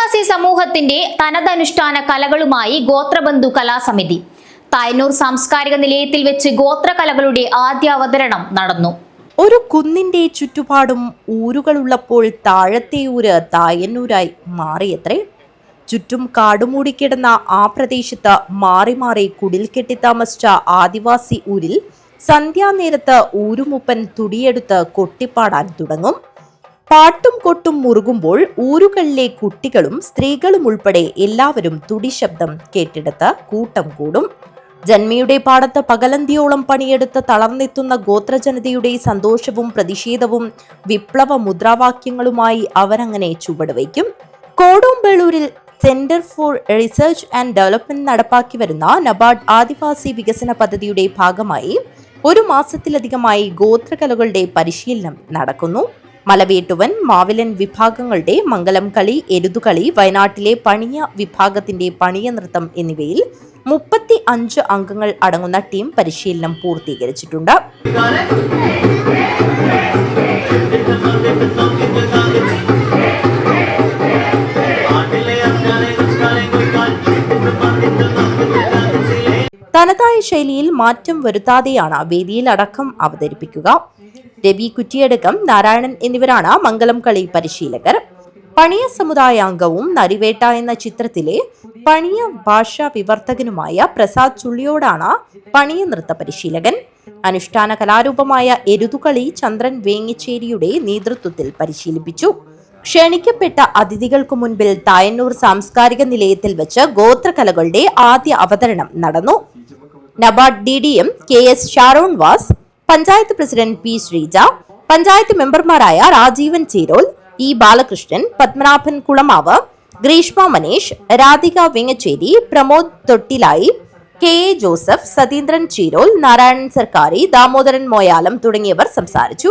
ആദിവാസി സമൂഹത്തിന്റെ തനതനുഷ്ഠാന കലകളുമായി ഗോത്രബന്ധു കലാസമിതി. തായനൂർ സാംസ്കാരിക നിലയത്തിൽ വെച്ച് ഗോത്രകലകളുടെ ആദ്യ അവതരണം നടന്നു. ഒരു കുന്നിന്റെ ചുറ്റുപാടും ഊരുകളുള്ളപ്പോൾ താഴത്തെ ഊര് തായന്നൂരായി മാറിയത്രേ. ചുറ്റും കാടുമൂടിക്കിടന്ന ആ പ്രദേശത്ത് മാറി മാറി കുടിൽ കെട്ടി താമസിച്ച ആദിവാസി ഊരിൽ സന്ധ്യാനേരത്ത് ഊരുമുപ്പൻ തുടിയെടുത്ത് കൊട്ടിപ്പാടാൻ തുടങ്ങും. പാട്ടും കൊട്ടും മുറുകുമ്പോൾ ഊരുകളിലെ കുട്ടികളും സ്ത്രീകളും ഉൾപ്പെടെ എല്ലാവരും തുടിശബ്ദം കേട്ടെടുത്ത് കൂട്ടം കൂടും. ജന്മിയുടെ പാടത്ത് പകലന്തിയോളം പണിയെടുത്ത് തളർന്നെത്തുന്ന ഗോത്രജനതയുടെ സന്തോഷവും പ്രതിഷേധവും വിപ്ലവ മുദ്രാവാക്യങ്ങളുമായി അവരങ്ങനെ ചുവടുവയ്ക്കും കോടോംബേളൂരിൽ centre for research and development നടപ്പാക്കി വരുന്ന നബാർഡ് ആദിവാസി വികസന പദ്ധതിയുടെ ഭാഗമായി ഒരു മാസത്തിലധികമായി ഗോത്രകലകളുടെ പരിശീലനം നടക്കുന്നു. മലവേട്ടുവൻ മാവിലൻ വിഭാഗങ്ങളുടെ മംഗലം കളി എരുതുകളി വയനാട്ടിലെ പണിയ വിഭാഗത്തിന്റെ പണിയ നൃത്തം എന്നിവയിൽ മുപ്പത്തി അഞ്ച് അംഗങ്ങൾ അടങ്ങുന്ന ടീം പരിശീലനം പൂർത്തീകരിച്ചിട്ടുണ്ട്. തനതായ ശൈലിയിൽ മാറ്റം വരുത്താതെയാണ് വേദിയിൽ അടക്കം അവതരിപ്പിക്കുക. രവി കുറ്റിയടക്കം നാരായണൻ എന്നിവരാണ് മംഗലം കളി പരിശീലകർ. പണിയ സമുദായാംഗവും നരിവേട്ട എന്ന ചിത്രത്തിലെ പണിയ ഭാഷാ വിവർത്തകനുമായ പ്രസാദ് ചുള്ളിയോടാണ് പണിയ നൃത്ത പരിശീലകൻ. അനുഷ്ഠാന കലാരൂപമായ എരുതുകളി ചന്ദ്രൻ വേങ്ങിച്ചേരിയുടെ നേതൃത്വത്തിൽ പരിശീലിപ്പിച്ചു. ക്ഷണിക്കപ്പെട്ട അതിഥികൾക്കു മുൻപിൽ തായന്നൂർ സാംസ്കാരിക നിലയത്തിൽ വെച്ച് ഗോത്രകലകളുടെ ആദ്യ അവതരണം നടന്നു. NABARD D D M K S Sharon Vas panchayat president P Sreeja panchayat മെമ്പർമാരായ Rajeevan Cheerol E Balakrishnan Padmanabhan Kulamavu Greeshma Manish Radhika Vengacheri Pramod Thottilayi K A Joseph Satheendran Cheerol Narayanan Sarkari Damodaran Moyalam തുടങ്ങിയവർ സംസാരിച്ചു.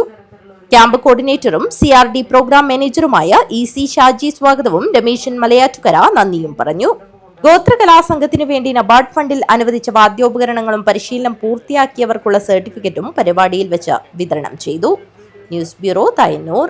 Camp കോർഡിനേറ്ററും C R D programme മാനേജറുമായ E C Shaji സ്വാഗതവും രമേശൻ മലയാറ്റുകര നന്ദിയും പറഞ്ഞു. ഗോത്രകലാസംഘത്തിനു വേണ്ടി NABARD ഫണ്ടിൽ അനുവദിച്ച വാദ്യോപകരണങ്ങളും പരിശീലനം പൂർത്തിയാക്കിയവർക്കുള്ള സർട്ടിഫിക്കറ്റും പരിപാടിയിൽ വെച്ച് വിതരണം ചെയ്തു. News bureau Thayannur.